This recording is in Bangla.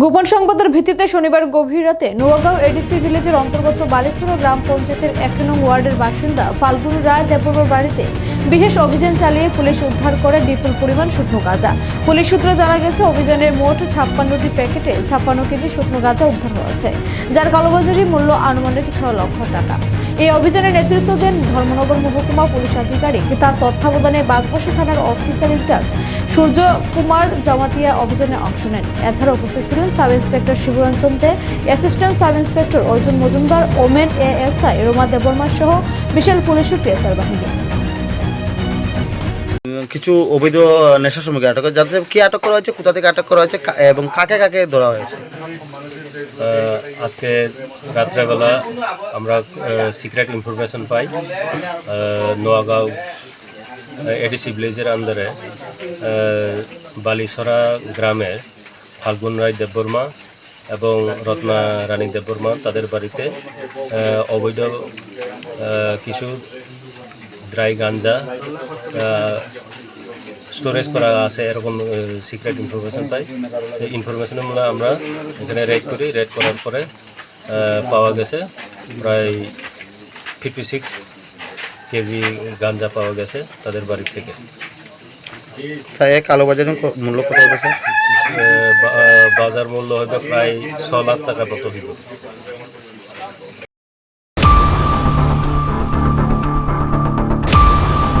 গোপন সংবাদের ভিত্তিতে শনিবার গভীর রাতে নোয়াগাঁও এডিসি ভিলেজের অন্তর্গত বালিছড়া গ্রাম পঞ্চায়েতের এক নং ওয়ার্ডের বাসিন্দা ফাল্গুন রায় দেববর বাড়িতে বিশেষ অভিযান চালিয়ে পুলিশ উদ্ধার করে বিপুল পরিমাণ শুকনো গাঁজা। পুলিশ সূত্রে জানা গেছে, অভিযানের মোট ছাপ্পান্নটি প্যাকেটে ছাপ্পান্ন কেজি শুকনো গাঁজা উদ্ধার হয়েছে, যার কালোবাজারি মূল্য আনুমানিক ছয় লক্ষ টাকা। এই অভিযানে নেতৃত্ব দেন ধর্মনগর মহকুমা পুলিশ আধিকারিক। তার তত্ত্বাবধানে বাগবাসা থানার অফিসার ইনচার্জ সূর্য কুমার জামাতিয়া অভিযানে অংশ নেন। এছাড়া উপস্থিত ছিলেন sub inspector Shibranjan Dey assistant sub inspector Arjun Majumdar, women ASI, Roma Debbarma সহ বিশাল পুলিশ ও বাহিনী। কিছু অবৈধ নেশা শ্রমিক আটক যাদের কি আটক করা হয়েছে, কোথা থেকে আটক করা হয়েছে এবং কাকে কাকে ধরা হয়েছে? আজকে রাত্রেবেলা আমরা সিক্রেট ইনফরমেশন পাই নোয়াগাঁও এডিসি ভিলেজের আন্ডারে বালিসরা গ্রামের ফাল্গুন রায় দেববর্মা এবং রত্না রানী দেববর্মা তাদের বাড়িতে অবৈধ কিছু ড্রাই গাঞ্জা স্টোরেজ করা আছে এরকম সিক্রেট ইনফরমেশন পাই। সেই ইনফরমেশনের মূলে আমরা এখানে রেড করি। রেড করার পরে পাওয়া গেছে প্রায় ফিফটি সিক্স কেজি গাঞ্জা পাওয়া গেছে তাদের বাড়ির থেকে। তাই এক কালোবাজারের ক- মূল্য কত হয়েছে আহ, বা- আহ, বাজার মূল্য হয়তো প্রায় ছ লাখ টাকা মতো হইব